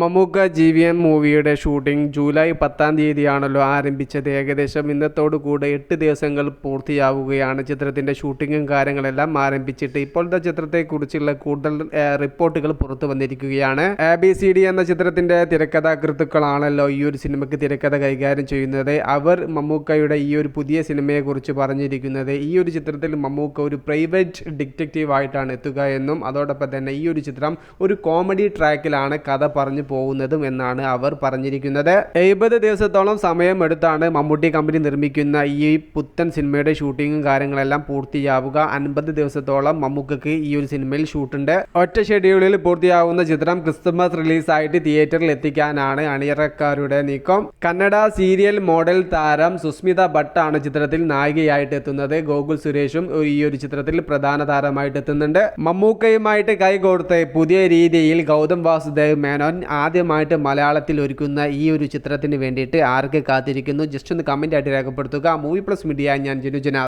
Mammukka G V M മൂവിയുടെ shooting July പത്താം തീയതിയാണല്ലോ ആരംഭിച്ചത്. ഏകദേശം ഇന്നത്തോടു കൂടെ എട്ട് ദിവസങ്ങൾ പൂർത്തിയാവുകയാണ്. ചിത്രത്തിന്റെ ഷൂട്ടിങ്ങും കാര്യങ്ങളെല്ലാം ആരംഭിച്ചിട്ട് ഇപ്പോഴത്തെ ചിത്രത്തെക്കുറിച്ചുള്ള കൂടുതൽ റിപ്പോർട്ടുകൾ പുറത്തു വന്നിരിക്കുകയാണ്. എ ബി സി ഡി എന്ന ചിത്രത്തിന്റെ തിരക്കഥാകൃത്തുക്കളാണല്ലോ ഈ ഒരു സിനിമയ്ക്ക് തിരക്കഥ കൈകാര്യം ചെയ്യുന്നത്. അവർ മമ്മൂക്കയുടെ ഈ ഒരു പുതിയ സിനിമയെക്കുറിച്ച് പറഞ്ഞിരിക്കുന്നത് ഈ ഒരു ചിത്രത്തിൽ മമ്മൂക്ക ഒരു പ്രൈവറ്റ് ഡിറ്റക്റ്റീവ് ആയിട്ടാണ് എത്തുക എന്നും അതോടൊപ്പം തന്നെ ഈ ഒരു ചിത്രം ഒരു കോമഡി ട്രാക്കിലാണ് കഥ പറഞ്ഞു പോകുന്നതും എന്നാണ് അവർ പറഞ്ഞിരിക്കുന്നത്. എഴുപത് ദിവസത്തോളം സമയമെടുത്താണ് മമ്മൂട്ടി കമ്പനി നിർമ്മിക്കുന്ന ഈ പുത്തൻ സിനിമയുടെ ഷൂട്ടിങ്ങും കാര്യങ്ങളെല്ലാം പൂർത്തിയാവുക. അൻപത് ദിവസത്തോളം മമ്മൂക്കക്ക് ഈ ഒരു സിനിമയിൽ ഷൂട്ടുണ്ട്. ഒറ്റ ഷെഡ്യൂളിൽ പൂർത്തിയാവുന്ന ചിത്രം ക്രിസ്തുമസ് റിലീസായിട്ട് തിയേറ്ററിൽ എത്തിക്കാനാണ് അണിയറക്കാരുടെ നീക്കം. കന്നഡ സീരിയൽ മോഡൽ താരം സുസ്മിത ഭട്ടാണ് ചിത്രത്തിൽ നായികയായിട്ട് എത്തുന്നത്. ഗോകുൽ സുരേഷും ഈ ഒരു ചിത്രത്തിൽ പ്രധാന താരമായിട്ട് എത്തുന്നുണ്ട്. മമ്മൂക്കയുമായിട്ട് കൈകോർത്ത് പുതിയ രീതിയിൽ ഗൗതം വാസുദേവ് മേനോൻ ആദ്യമായിട്ട് മലയാളത്തിൽ ഒരുക്കുന്ന ഈ ഒരു ചിത്രത്തിന് വേണ്ടിയിട്ട് ആർക്ക് കാത്തിരിക്കുന്നു? ജസ്റ്റ് ഒന്ന് കമന്റ് ആയിട്ട് രേഖപ്പെടുത്തുക. മൂവി പ്ലസ് മീഡിയ ഞാൻ ജനുജന